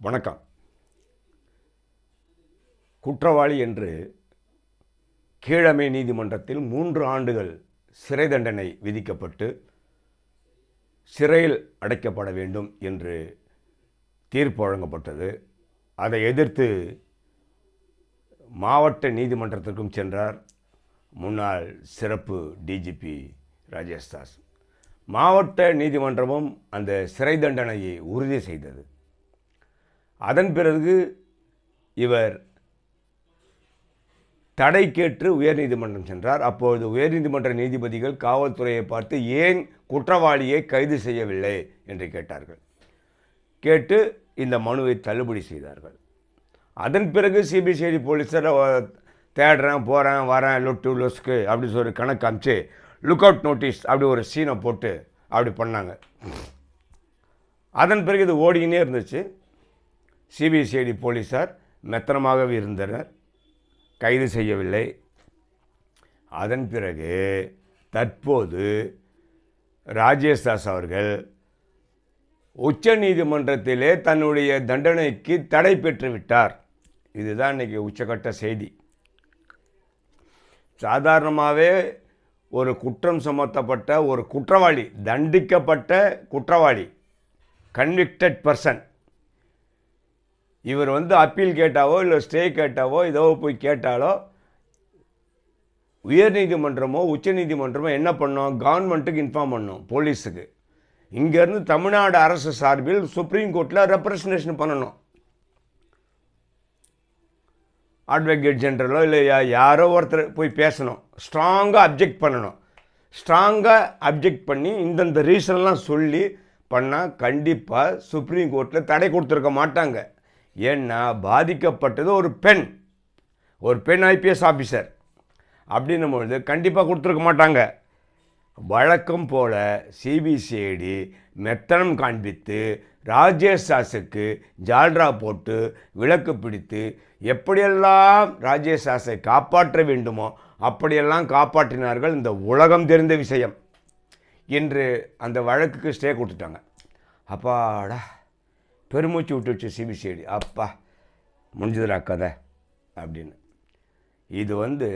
வணக்கம். குற்றவாளி என்று கீழமை நீதிமன்றத்தில் மூன்று ஆண்டுகள் சிறை தண்டனை விதிக்கப்பட்டு சிறையில் அடைக்கப்பட வேண்டும் என்று தீர்ப்பு வழங்கப்பட்டது. அதை எதிர்த்து மாவட்ட நீதிமன்றத்திற்கும் சென்றார் முன்னாள் சிறப்பு டிஜிபி ராஜேஷ் தாஸ். மாவட்ட நீதிமன்றமும் அந்த சிறை தண்டனையை உறுதி செய்தது. அதன் பிறகு இவர் தடை கேட்டு உயர்நீதிமன்றம் சென்றார். அப்பொழுது உயர்நீதிமன்ற நீதிபதிகள் காவல்துறையை பார்த்து ஏன் குற்றவாளியை கைது செய்யவில்லை? என்று கேட்டார்கள். கேட்டு இந்த மனுவை தள்ளுபடி செய்தார்கள். அதன் பிறகு சிபிசிஐடி போலீஸார் தேடுறேன் போகிறேன் வரேன் லொட்டு லொஸ்க்கு அப்படி சொல்லி கணக்கு அமிச்சு லுக் அவுட் நோட்டீஸ் அப்படி ஒரு சீனை போட்டு அப்படி பண்ணாங்க. அதன் பிறகு இது ஓடிக்கினே இருந்துச்சு. சிபிசிஐடி போலீஸார் மெத்தனமாகவே இருந்தனர். கைது செய்யவில்லை. அதன் பிறகு தற்போது ராஜேஷ் தாஸ் அவர்கள் உச்ச நீதிமன்றத்திலே தன்னுடைய தண்டனைக்கு தடை பெற்றுவிட்டார் இதுதான் இன்னைக்கு உச்சக்கட்ட செய்தி. சாதாரணமாகவே ஒரு குற்றம் சுமத்தப்பட்ட ஒரு குற்றவாளி தண்டிக்கப்பட்ட குற்றவாளி கன்விக்டட் பர்சன் இவர் வந்து அப்பீல் கேட்டாவோ இல்லை ஸ்டே கேட்டாவோ ஏதோ போய் கேட்டாலோ உயர்நீதிமன்றமோ உச்சநீதிமன்றமோ என்ன பண்ணோம்? கவர்மெண்ட்டுக்கு இன்ஃபார்ம் பண்ணோம் போலீஸுக்கு. இங்கேருந்து தமிழ்நாடு அரசு சார்பில் சுப்ரீம் கோர்ட்டில் ரெப்ரசன்டேஷன் பண்ணணும். அட்வொகேட் ஜென்ரலோ இல்லை யா- யாரோ ஒருத்தர் போய் பேசணும். ஸ்ட்ராங்காக அப்ஜெக்ட் பண்ணணும். ஸ்ட்ராங்காக அப்ஜெக்ட் பண்ணி இந்தந்த ரீசன்லாம் சொல்லி பண்ணால் கண்டிப்பாக சுப்ரீம் கோர்ட்டில் தடை கொடுத்துருக்க மாட்டாங்க. ஏன்னா பாதிக்கப்பட்டது ஒரு பெண். ஒரு பெண் ஐபிஎஸ் ஆஃபீஸர். அப்படின்னும் பொழுது கண்டிப்பாக கொடுத்துருக்க மாட்டாங்க. வழக்கம் போல சிபிசிஐடி மெத்தனம் காண்பித்து ராஜேஷ் சாஸுக்கு ஜால்ரா போட்டு விளக்கு பிடித்து எப்படியெல்லாம் ராஜேஷ் சாஸை காப்பாற்ற வேண்டுமோ அப்படியெல்லாம் காப்பாற்றினார்கள் இந்த உலகம் தெரிந்த விஷயம். என்று அந்த வழக்குக்கு ஸ்டே கொடுத்துட்டாங்க. அப்பாடா. பெருமூச்சு விட்டுச்சு சிபிசிஐடி அப்பா முடிஞ்சதுடா கதை அப்படின்னு. இது வந்து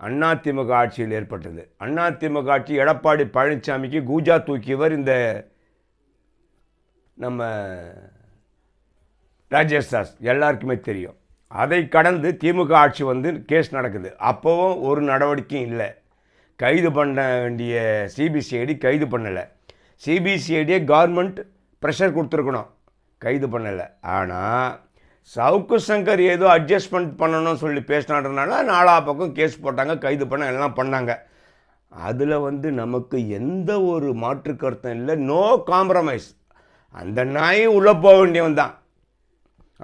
அதிமுக ஆட்சியில் ஏற்பட்டது. அதிமுக ஆட்சி எடப்பாடி பழனிசாமிக்கு கூஜா தூக்கியவர் இந்த நம்ம ராஜேஷ் தாஸ். எல்லாருக்குமே தெரியும். அதை கடந்து திமுக ஆட்சி வந்து கேஸ் நடக்குது. அப்போவும் ஒரு நடவடிக்கையும் இல்லை. கைது பண்ண வேண்டிய சிபிசிஐடி கைது பண்ணலை. சிபிசிஐடியை கவர்மெண்ட் ப்ரெஷர் கொடுத்துருக்கணும். கைது பண்ணலை. ஆனால் சவுக்கு சங்கர் ஏதோ அட்ஜஸ்ட்மெண்ட் பண்ணணும்னு சொல்லி பேசினான்றனால நாலா பக்கம் கேஸ் போட்டாங்க கைது பண்ண எல்லாம் பண்ணாங்க. அதில் வந்து நமக்கு எந்த ஒரு மாற்று கருத்தும் இல்லை. நோ காம்ப்ரமைஸ் அந்த நாய் உள்ளே போக வேண்டியவன் தான்.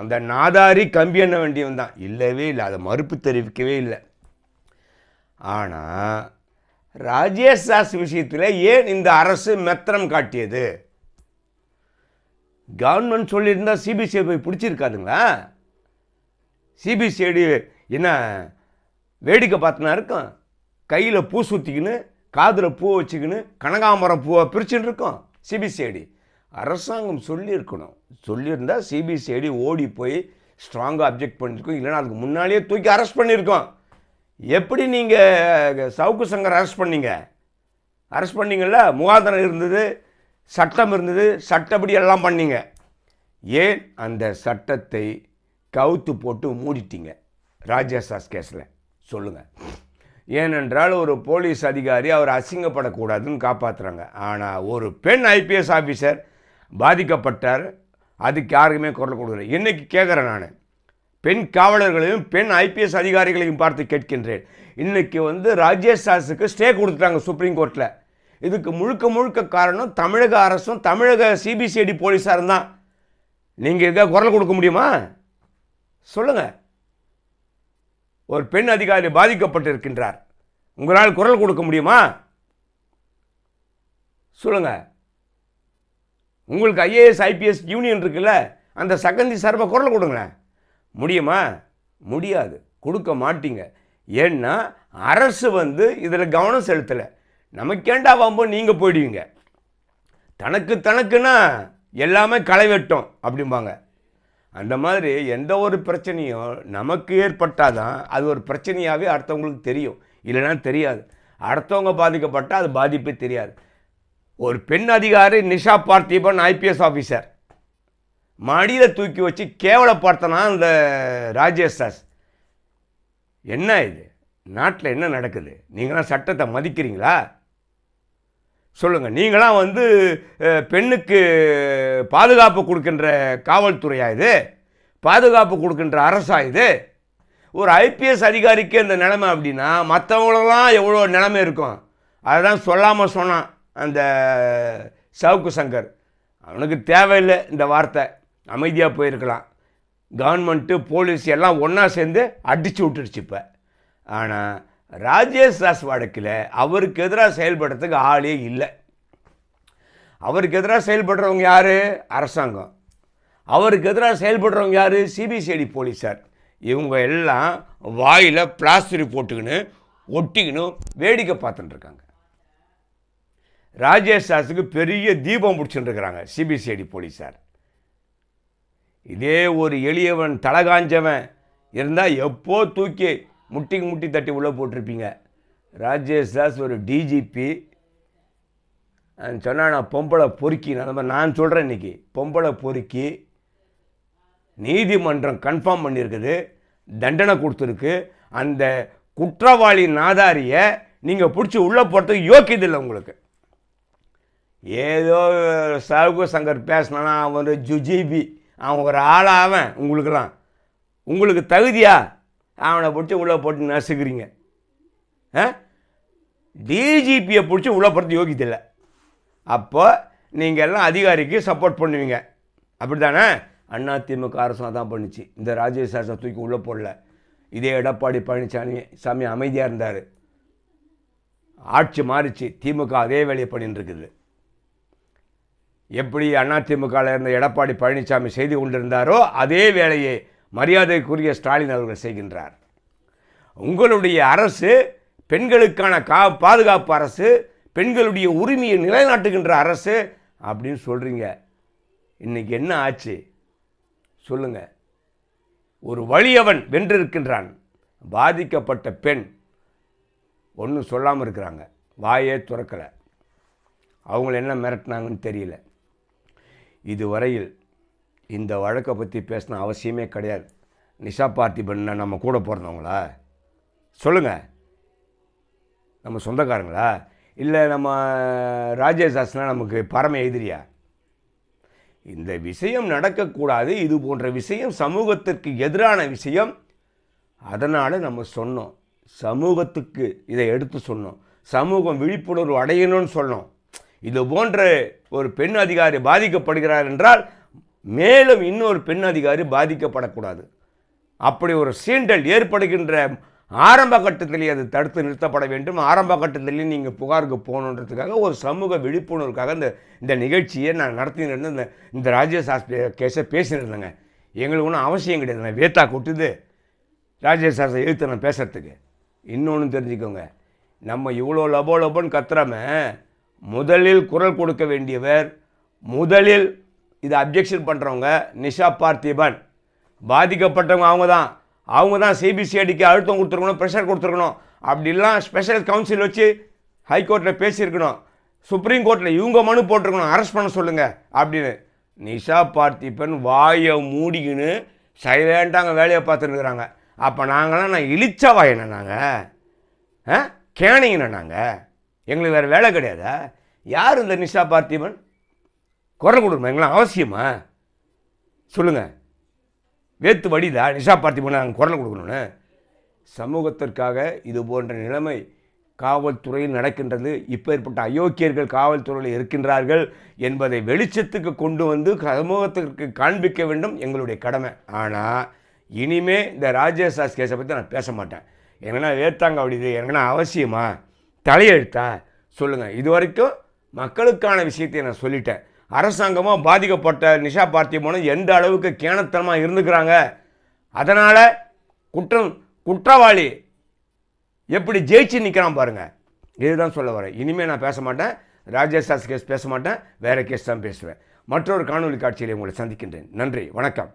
அந்த நாதாரி கம்பி எண்ண வேண்டியவன் தான். இல்லவே இல்லை. அதை மறுப்பு தெரிவிக்கவே இல்லை. ஆனால் ராஜேஷ் தாஸ் விஷயத்தில் ஏன் இந்த அரசு மெத்தனம் காட்டியது? கவர்மெண்ட் சொல்லியிருந்தால் சிபிசிஐ போய் பிடிச்சிருக்காதுங்களா? சிபிசிஐடி என்ன வேடிக்கை பார்த்துனா இருக்கும். கையில் பூ சுற்றிக்கின்னு காதில் பூ வச்சுக்கின்னு கனகாமரம் பூவை பிரிச்சுன்னு இருக்கும் சிபிசிஐடி அரசாங்கம் சொல்லியிருக்கணும். சொல்லியிருந்தால் சிபிசிஐடி ஓடி போய் ஸ்ட்ராங்காக அப்ஜெக்ட் பண்ணியிருக்கோம். இல்லைன்னா அதுக்கு முன்னாலேயே தூக்கி அரெஸ்ட் பண்ணியிருக்கோம். எப்படி நீங்கள் சவுக்கு சங்கர் அரெஸ்ட் பண்ணீங்க? அரெஸ்ட் பண்ணிங்கள்ல முகாந்திரம் இருந்தது. சட்டம் இருந்தது சட்டப்படி எல்லாம் பண்ணீங்க. ஏன்? அந்த சட்டத்தை கவுத்து போட்டு மூடிட்டீங்க. ராஜேஷாஸ் கேஸில். சொல்லுங்கள் ஏனென்றால் ஒரு போலீஸ் அதிகாரி அவர் அசிங்கப்படக்கூடாதுன்னு காப்பாற்றுறாங்க ஆனால் ஒரு பெண் ஐபிஎஸ் ஆஃபீஸர் பாதிக்கப்பட்டார். அதுக்கு யாருக்குமே குரல் கொடுக்கல. இன்றைக்கி கேட்குறேன் நான்? பெண் காவலர்களையும் பெண் ஐபிஎஸ் அதிகாரிகளையும் பார்த்து கேட்கின்றேன். இன்றைக்கி வந்து ராஜேஷ் சாஸுக்கு ஸ்டே கொடுத்துட்டாங்க சுப்ரீம் கோர்ட்டில் இதுக்கு முழுக்க முழுக்க காரணம் தமிழக அரசும் தமிழக சிபிசிஐடி போலீஸாரும் தான் நீங்கள் இதுக்காக குரல் கொடுக்க முடியுமா? சொல்லுங்கள் ஒரு பெண் அதிகாரி பாதிக்கப்பட்டிருக்கின்றார். உங்களால் குரல் கொடுக்க முடியுமா? சொல்லுங்க. உங்களுக்கு ஐஏஎஸ் ஐபிஎஸ் யூனியன் இருக்குல்ல அந்த சகந்தி சார்பாக குரல் கொடுங்களேன். முடியுமா? முடியாது. கொடுக்க மாட்டீங்க. ஏன்னா அரசு வந்து இதில் கவனம் செலுத்தலை. நமக்கேண்டா வம்போ? நீங்கள் போயிடுவீங்க. தனக்கு தனக்குன்னா எல்லாமே களை வெட்டும் அப்படிம்பாங்க. அந்த மாதிரி எந்த ஒரு பிரச்சனையும் நமக்கு ஏற்பட்டாதான் அது ஒரு பிரச்சனையாகவே அடுத்தவங்களுக்கு தெரியும். இல்லைன்னா தெரியாது. அடுத்தவங்க பாதிக்கப்பட்டால் அது பாதிப்பே தெரியாது. ஒரு பெண் அதிகாரி நிஷா பார்த்திபன் ஐபிஎஸ் ஆஃபீஸர் மடியில் தூக்கி வச்சு கேவலப்படுத்தினா அந்த ராஜேஷ் தாஸ் என்ன இது? நாட்டில் என்ன நடக்குது? நீங்களாம் சட்டத்தை மதிக்கிறீங்களா? சொல்லுங்கள் நீங்களாம் வந்து பெண்ணுக்கு பாதுகாப்பு கொடுக்கின்ற காவல்துறையா இது? பாதுகாப்பு கொடுக்கின்ற அரசா இது? ஒரு ஐபிஎஸ் அதிகாரிக்கு இந்த நிலைமை அப்படின்னா மற்றவங்களெல்லாம் எவ்வளோ நிலைமை இருக்கும்? அதுதான் சொல்லாமல் சொன்னான் அந்த சவுக்கு சங்கர். அவனுக்கு தேவையில்லை இந்த வார்த்தை. அமைதியாக போயிருக்கலாம். கவர்மெண்ட்டு போலீஸ் எல்லாம் ஒன்றா சேர்ந்து அடித்து விட்டுடுச்சு இப்போ. ஆனால் ராஜேஷ் தாஸ் வழக்கில் அவருக்கு எதிராக செயல்படுறதுக்கு ஆளே இல்லை. அவருக்கு எதிராக செயல்படுறவங்க யார்? அரசாங்கம். அவருக்கு எதிராக செயல்படுறவங்க யார்? சிபிசிஐடி போலீஸார் இவங்க எல்லாம் வாயில் பிளாஸ்டரி போட்டுக்கின்னு ஒட்டிக்கின்னு வேடிக்கை பார்த்துட்டு இருக்காங்க. ராஜேஷ் தாஸுக்கு பெரிய தீபம் பிடிச்சிட்டு இருக்கிறாங்க சிபிசிஐடி போலீஸார் இதே ஒரு எளியவன் தலகாஞ்சவன் இருந்தால் எப்போ தூக்கி முட்டிக்கு முட்டி தட்டி உள்ளே போட்டிருப்பீங்க. ராஜேஷ் தாஸ் ஒரு டிஜிபி சொன்னால் நான் பொம்பளை பொறுக்கி. நான் அந்த மாதிரி நான் சொல்கிறேன் இன்னைக்கு. பொம்பளை பொறுக்கி. நீதிமன்றம் கன்ஃபார்ம் பண்ணியிருக்குது. தண்டனை கொடுத்துருக்கு. அந்த குற்றவாளி நாதாரியை நீங்கள் பிடிச்சி உள்ளே போகிறதுக்கு யோக்கியதில்லை உங்களுக்கு. ஏதோ சவுக்கு சங்கர் பேசினா அவன் ஒரு ஜுஜிபி அவன் ஒரு ஆளாக அவன் உங்களுக்கெல்லாம். உங்களுக்கு தகுதியா? அவனை பிடிச்சி உள்ளே போட்டு நசுக்கிறீங்க. ஆ? டிஜிபியை பிடிச்சி உள்ளே போகிறது யோகியதில்லை அப்போ நீங்கள் எல்லாம் அதிகாரிக்கு சப்போர்ட் பண்ணுவீங்க. அப்படி தானே அண்ணா திமுக அரசாங்கம் தான் பண்ணுச்சு. இந்த ராஜேஷ் தூக்கி உள்ளே போடல. இதே எடப்பாடி பழனிசாமி சாமி அமைதியாக இருந்தார். ஆட்சி மாறிச்சு. திமுக அதே வேலையை பண்ணிட்டுருக்குது எப்படி அதிமுகவில் இருந்த எடப்பாடி பழனிசாமி செய்து கொண்டிருந்தாரோ அதே வேலையை மரியாதைக்குரிய ஸ்டாலின் அவர்கள் செய்கின்றார். உங்களுடைய அரசு பெண்களுக்கான கா பாதுகாப்பு அரசு பெண்களுடைய உரிமையை நிலைநாட்டுகின்ற அரசு அப்படின்னு சொல்கிறீங்க இன்னைக்கு என்ன ஆச்சு? சொல்லுங்க. ஒரு வழியவன் வென்றிருக்கின்றான். பாதிக்கப்பட்ட பெண். ஒன்றும் சொல்லாமல் இருக்கிறாங்க. வாயே துறக்கலை. அவங்கள என்ன மிரட்டினாங்கன்னு தெரியல. இதுவரையில் இந்த வழக்கை பற்றி பேசின அவசியமே கிடையாது. நிஷா பார்த்திபன் நம்ம கூட பிறந்தவங்களா? சொல்லுங்கள் நம்ம சொந்தக்காரங்களா? இல்லை நம்ம ராஜேஷ் தாஸ்னா நமக்கு பரம எதிரியா? இந்த விஷயம் நடக்கக்கூடாது. இது போன்ற விஷயம் சமூகத்திற்கு எதிரான விஷயம். அதனால் நம்ம சொன்னோம். சமூகத்துக்கு இதை எடுத்து சொன்னோம். சமூகம் விழிப்புணர்வு அடையணும்னு சொன்னோம். இது போன்ற ஒரு பெண் அதிகாரி பாதிக்கப்படுகிறார் என்றால் மேலும் இன்னொரு பெண் அதிகாரி பாதிக்கப்படக்கூடாது. அப்படி ஒரு சீண்டல் ஏற்படுகின்ற ஆரம்ப கட்டத்திலே அது தடுத்து நிறுத்தப்பட வேண்டும். ஆரம்ப கட்டத்திலே நீங்கள் புகாருக்கு போகணுன்றதுக்காக ஒரு சமூக விழிப்புணர்வுக்காக இந்த இந்த நிகழ்ச்சியை நான் நடத்தினிருந்தேன் இந்த இந்த ராஜேஷ் கேஸை பேசினிருந்தேங்க எங்களுக்கு ஒன்றும் அவசியம் கிடையாது. நான் வேத்தா கொட்டுது. ராஜேஷ் சாரை எழுத்து நான் பேசுறதுக்கு. இன்னொன்று தெரிஞ்சுக்கோங்க. நம்ம இவ்வளோ லபோ லபோன்னு கத்துறாம முதலில் குரல் கொடுக்க வேண்டியவர் முதலில் இதை அப்ஜெக்ஷன் பண்ணுறவங்க நிஷா பார்த்திபன். பாதிக்கப்பட்டவங்க அவங்க தான் அவங்க தான் சிபிசிஐடிக்கு அழுத்தம் கொடுத்துருக்கணும் ப்ரெஷர் கொடுத்துருக்கணும். அப்படிலாம் ஸ்பெஷல் கவுன்சில் வச்சு ஹைகோர்ட்டில் பேசியிருக்கணும். சுப்ரீம் கோர்ட்டில் இவங்க மனு போட்டிருக்கணும் அரெஸ்ட் பண்ண சொல்லுங்கள் அப்படின்னு. நிஷா பார்த்திபன் வாயை மூடிக்கின்னு சைலண்டாங்க வேலையை பார்த்துருக்குறாங்க அப்போ நாங்களாம் நான் இழிச்ச வாயின நாங்கள் ஆ? நாங்கள் எங்களுக்கு வேறு வேலை கிடையாதா? யார் இந்த நிஷா பார்த்திபன்? குரல் கொடுக்கணும் எங்களாம் அவசியமா? சொல்லுங்கள் வேத்து வடிதா? நிஷா பார்த்திபன் நாங்கள் குரல் கொடுக்கணும்னு. சமூகத்திற்காக இது போன்ற நிலைமை காவல்துறையில் நடக்கின்றது. இப்போ ஏற்பட்ட அயோக்கியர்கள் காவல்துறையில் இருக்கின்றார்கள் என்பதை வெளிச்சத்துக்கு கொண்டு வந்து சமூகத்திற்கு காண்பிக்க வேண்டும் எங்களுடைய கடமை. ஆனால் இனிமே இந்த ராஜேஷாஸ் கேஸை பற்றி நான் பேச மாட்டேன். எங்கன்னா வேத்தாங்க அப்படி இது எங்கன்னா அவசியமா? தலையெழுத்தா? சொல்லுங்கள் இது வரைக்கும் மக்களுக்கான விஷயத்தை நான் சொல்லிட்டேன். அரசாங்கமாக பாதிக்கப்பட்ட நிஷா பார்த்திபனும் எந்த அளவுக்கு கேணத்தனமாக இருந்துக்கிறாங்க? அதனால் குற்றம் குற்றவாளி எப்படி ஜெயிச்சு நிற்கிறான் பாருங்கள் இதுதான் சொல்ல வரேன். இனிமேல் நான் பேச மாட்டேன். ராஜேஷ் தாஸ் கேஸ் பேச மாட்டேன். வேறு கேஸ் தான் பேசுவேன். மற்றொரு காணொலி காட்சியில் உங்களை சந்திக்கின்றேன். நன்றி. வணக்கம்.